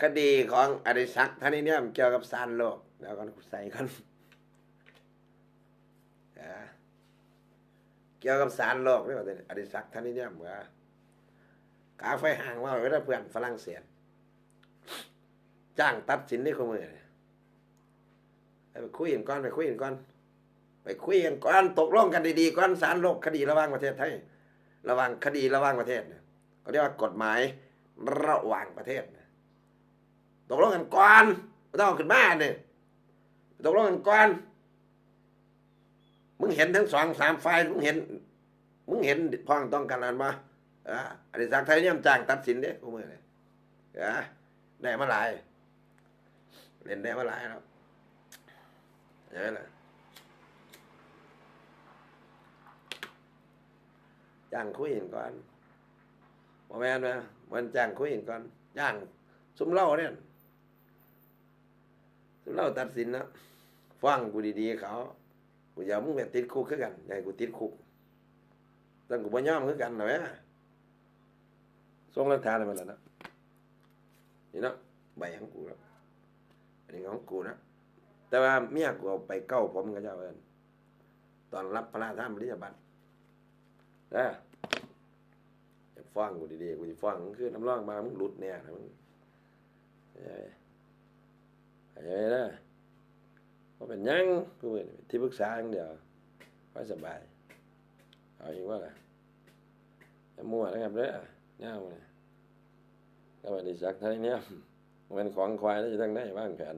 คดีของอดิศักดิ์ธนิเนี่ยเกี่ยวกับสารโลกแล้วกันใส่กันเกี่ยวกับสารโลกนี่ว่าอดิศักดิ์ธนิเนี่ยเหมว่ากาไฟห่างว่าไว้ได้เพื่อนฝรั่งเศสจ้างตัดสินนี่คนมือไปคุยกันก่อนไปคุยกันก่อนไปคุยกันก่อนตกลงกันดีๆก่อนสารโลกคดีระหว่างประเทศไทยระหว่างคดีระหว่างประเทศเนี่ยเขาเรียกว่ากฎหมายระหว่างประเทศนะ ตกลงกันก่อนไม่ต้องเอาขึ้นมาเนี่ยตกลงกันก่อนมึงเห็นทั้งสองสามฝ่ายมึงเห็น มึงเห็นพ้องต้องกันอันมาอ่าอดิศักดิ์ไทยเนี่ยมจ้างตัดสินเด้กูมือเลยอ่าได้มาหลายเล่นได้มาหลายแล้วเห็นไหละจ้างคุยกันก่อนบ่แม่นนะมันจ้างคุยกันก่อนจ้างซุ้มเล่าเนี่ย เล่าตัดสินนะฟังกูดีๆเขากูอยากมึงแบบติดคุกคือกันอยากให้กูติดคุกตั้งกูบ่ยอมคือกันนะแหมส่งหลักฐานให้มันแล้วนะนี่นะใบของกูแล้วอันนี้ของกูนะแต่ว่าเมียกูไปเก้าผมก็เจ้าเอินตอนรับพระราชทานปริญญาบัตรนะจะฟังกูดีๆกูจะฟังมึงคือน้ำร่องมามึงหลุดเนี่ยนะมึงเข้าใจเข้าใจนะเพราะเป็นห ยังกูเป็นที่ปรึกษาอย่างเดียวค่อยสบาย เอาอีกว่าล่ะมั่วนะครับเด้อเนี่ยมันก็วันนี้สักไทยเนี่ยมันของควายแล้วจะตั้งได้บ้างแผน